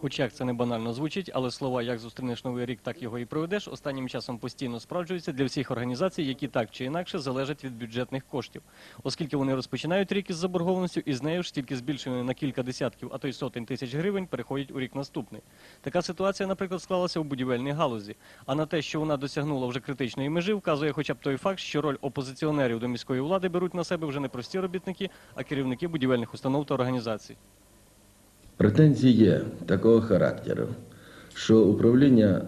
Хоч як це не банально звучить, але слова як зустрінеш новий рік, так його і проведеш, останнім часом постійно справджуються для всіх організацій, які так чи інакше залежать від бюджетних коштів, оскільки вони розпочинають рік із заборгованістю і з нею ж тільки збільшеною на кілька десятків, а то й сотень тисяч гривень переходять у рік наступний. Така ситуація, наприклад, склалася у будівельній галузі. А на те, що вона досягнула вже критичної межі, вказує хоча б той факт, що роль опозиціонерів до міської влади беруть на себе вже не прості робітники, а керівники будівельних установ та організацій. Претензії є такого характеру, що управління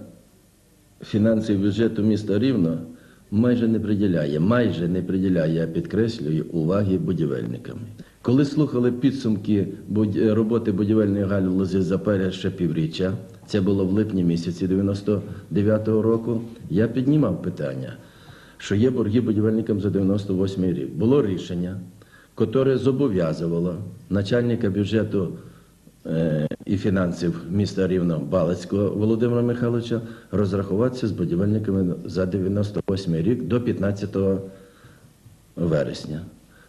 фінансів бюджету міста Рівно майже не приділяє, майже не приділяє, я підкреслюю, уваги будівельникам. Коли слухали підсумки роботи будівельної галузі за перше півріччя, це було в липні місяці 99-го року, я піднімав питання, що є борги будівельникам за 98 рік. Було рішення, яке зобов'язувало начальника бюджету і фінансів міста Рівно Балицького Володимира Михайловича розрахуватися з будівельниками за 98 рік до 15 вересня.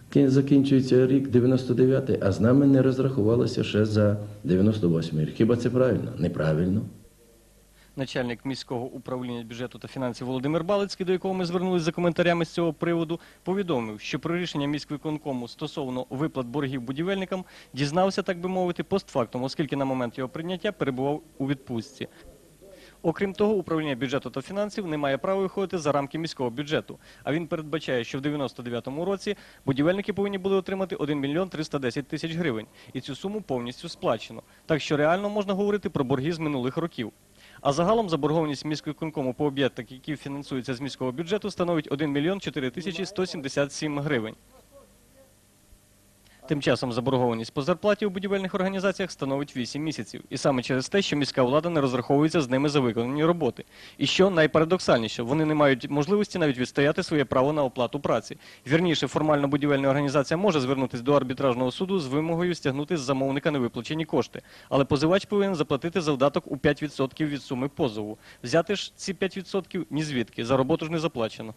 Кін- Закінчується рік 99, а з нами не розрахувалося ще за 98 рік. Хіба це правильно? Неправильно. Начальник міського управління бюджету та фінансів Володимир Балицький, до якого ми звернулися за коментарями з цього приводу, повідомив, що про рішення міськвиконкому стосовно виплат боргів будівельникам дізнався, так би мовити, постфактум, оскільки на момент його прийняття перебував у відпустці. Окрім того, управління бюджету та фінансів не має права виходити за рамки міського бюджету. А він передбачає, що в 99-му році будівельники повинні були отримати 1 мільйон 310 тисяч гривень. І цю суму повністю сплачено. Так що реально можна говорити про борги з минулих років. А загалом заборгованість міськвиконкому по об'єктах, які фінансуються з міського бюджету, становить 1 мільйон 4 тисячі 177 гривень. Тим часом заборгованість по зарплаті у будівельних організаціях становить 8 місяців. І саме через те, що міська влада не розраховується з ними за виконані роботи. І що найпарадоксальніше, вони не мають можливості навіть відстояти своє право на оплату праці. Вірніше, формально будівельна організація може звернутися до арбітражного суду з вимогою стягнути з замовника невиплачені кошти. Але позивач повинен заплатити завдаток у 5% від суми позову. Взяти ж ці 5% ні звідки, за роботу ж не заплачено.